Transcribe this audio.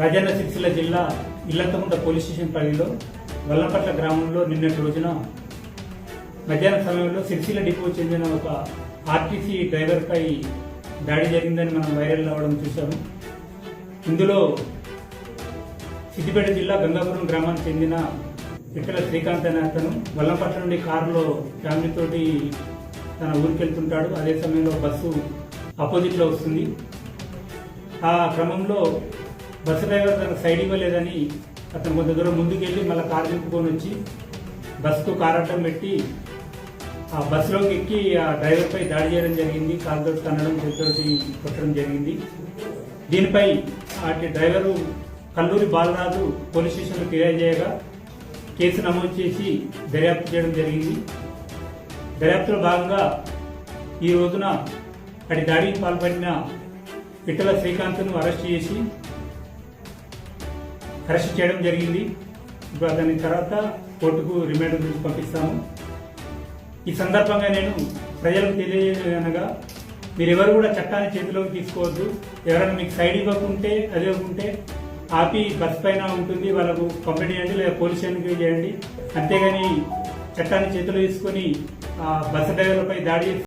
రాజన్న సిరిసిల్ల జిల్లా Illanthakunta police station పరిధిలో వల్లంపట్ల గ్రామంలో నిన్నటి రోజున మధ్యాహ్నం సమయంలో సిరిసిల్ల డిపో చెందిన ఒక ఆర్టీసీ డ్రైవర్పై దాడి జరిగిందని మనం వైరల్ అవ్వడం చూశాము. ఇందులో సిద్దిపేట జిల్లా గంగాపురం గ్రామానికి చెందిన విఠల శ్రీకాంత్ అనే అతను వల్లంపట్ల నుండి కారులో ఫ్యామిలీతోటి తన ఊరికి వెళ్తుంటాడు అదే సమయంలో బస్సు ఆపోజిట్లో వస్తుంది. ఆ క్రమంలో బస్సు డ్రైవర్ తన సైడ్ ఇవ్వలేదని అతను కొంత దూరం ముందుకెళ్ళి మళ్ళీ కారు దింపుకొని వచ్చి బస్సుకు కారు అడ్డం పెట్టి ఆ బస్సులోకి ఎక్కి ఆ డ్రైవర్పై దాడి చేయడం జరిగింది. కాలుతో తన్నడం చేతితోటి కొట్టడం జరిగింది. దీనిపై అటు డ్రైవరు కల్లూరి బాలరాజు పోలీస్ స్టేషన్లో ఫిర్యాదు చేయగా కేసు నమోదు చేసి దర్యాప్తు చేయడం జరిగింది. దర్యాప్తులో భాగంగా ఈ రోజున అటు దాడికి పాల్పడిన విఠల శ్రీకాంత్ను అరెస్ట్ చేసి అరెస్ట్ చేయడం జరిగింది. ఇప్పుడు అతని తర్వాత కోర్టుకు రిమాండ్ పంపిస్తాము. ఈ సందర్భంగా నేను ప్రజలకు తెలియజేయనగా మీరెవరు కూడా చట్టాన్ని చేతిలోకి తీసుకోవద్దు. ఎవరైనా మీకు సైడ్ ఇవ్వకుంటే అది ఇవ్వకుంటే ఆపి బస్ పైన ఉంటుంది. వాళ్ళకు కంప్లైంట్ చేయండి లేదా పోలీస్ స్టేషన్కి చేయండి. అంతేగాని చట్టాన్ని చేతిలో తీసుకొని ఆ బస్సు డ్రైవర్లపై దాడి చేసి